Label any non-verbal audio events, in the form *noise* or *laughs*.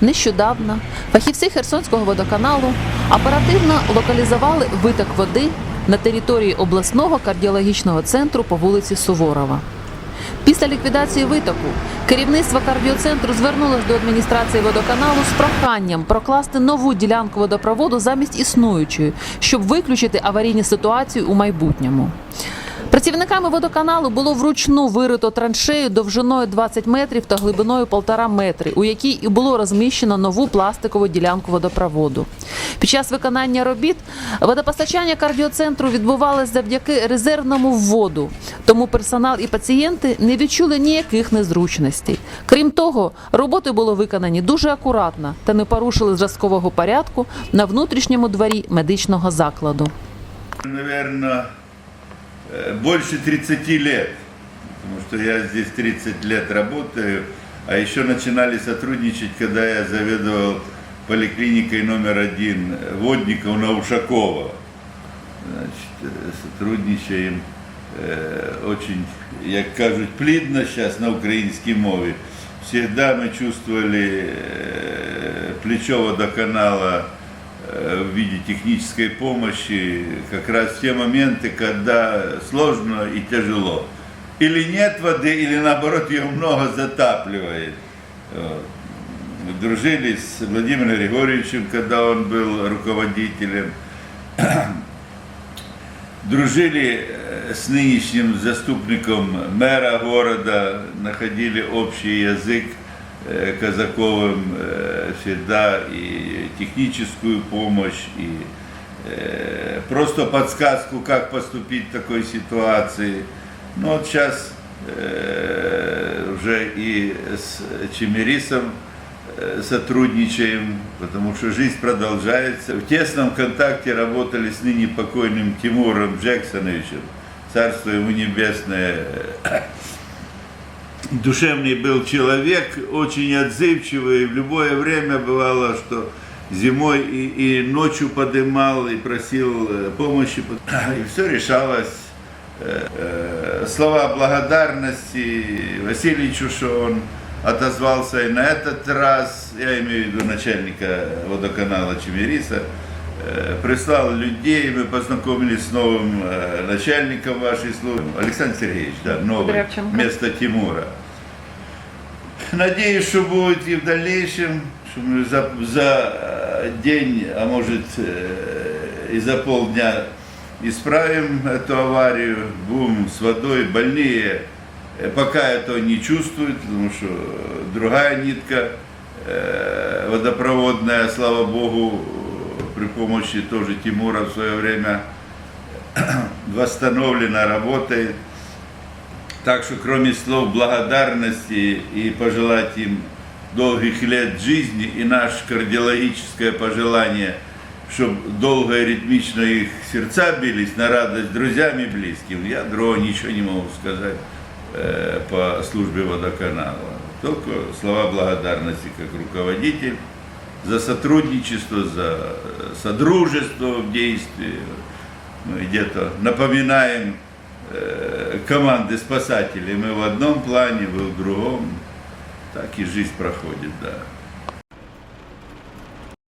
Нещодавно фахівці Херсонського водоканалу оперативно локалізували виток води на території обласного кардіологічного центру по вулиці Суворова. Після ліквідації витоку керівництво кардіоцентру звернулось до адміністрації водоканалу з проханням прокласти нову ділянку водопроводу замість існуючої, щоб виключити аварійні ситуації у майбутньому. Працівниками водоканалу було вручну вирито траншею довжиною 20 метрів та глибиною 1,5 метри, у якій і було розміщено нову пластикову ділянку водопроводу. Під час виконання робіт водопостачання кардіоцентру відбувалось завдяки резервному вводу, тому персонал і пацієнти не відчули ніяких незручностей. Крім того, роботи було виконані дуже акуратно та не порушили зразкового порядку на внутрішньому дворі медичного закладу. Наверное, э, больше 30 лет, потому что я здесь 30 лет работаю, а еще начинали сотрудничать, когда я заведовал поликлиникой номер один Водников на Ушакова. Значит, э, сотрудничаем э, очень, як кажуть, плідно сейчас на українській мові. Всегда мы чувствовали э, плечо водоканала э, в виде технической помощи как раз те моменты, когда сложно и тяжело. Или нет воды, или наоборот ее много затапливает. Мы дружили с Владимиром Григорьевичем, когда он был руководителем. *clears throat* Дружили э, с нынешним заступником мэра города, находили общий язык Казаковым э, всегда и техническую помощь, и э, просто подсказку, как поступить в такой ситуации. Ну вот сейчас э, уже и с Чемерисом э, сотрудничаем, потому что жизнь продолжается. В тесном контакте работали с ныне покойным Тимуром Джексоновичем, царство ему небесное. Душевный был человек, очень отзывчивый, в любое время бывало, что зимой и, и ночью подымал и просил э, помощи, *laughs* и все решалось. Э, э, Слова благодарности Васильевичу, что он отозвался и на этот раз, я имею в виду начальника водоканала Чемериса, прислал людей, мы познакомились с новым начальником вашей службы, Александр Сергеевич, да, новый, вместо Тимура. Надеюсь, что будет и в дальнейшем, что мы за, за э, день, а может э, и за полдня исправим эту аварию, будем с водой. Больные э, пока этого не чувствуют, потому что другая нитка водопроводная, слава богу, при помощи тоже Тимура в свое время *clears throat* восстановлена, работает. Так что кроме слов благодарности и пожелать им долгих лет жизни и наше кардиологическое пожелание, чтобы долго и ритмично их сердца бились на радость друзьям и близким, я другого ничего не могу сказать э, по службе водоканала. Только слова благодарности как руководитель за сотрудничество, за содружество в действии. Мы где-то напоминаем команды спасателей. Мы в одном плане, вы в другом. Так и жизнь проходит, да.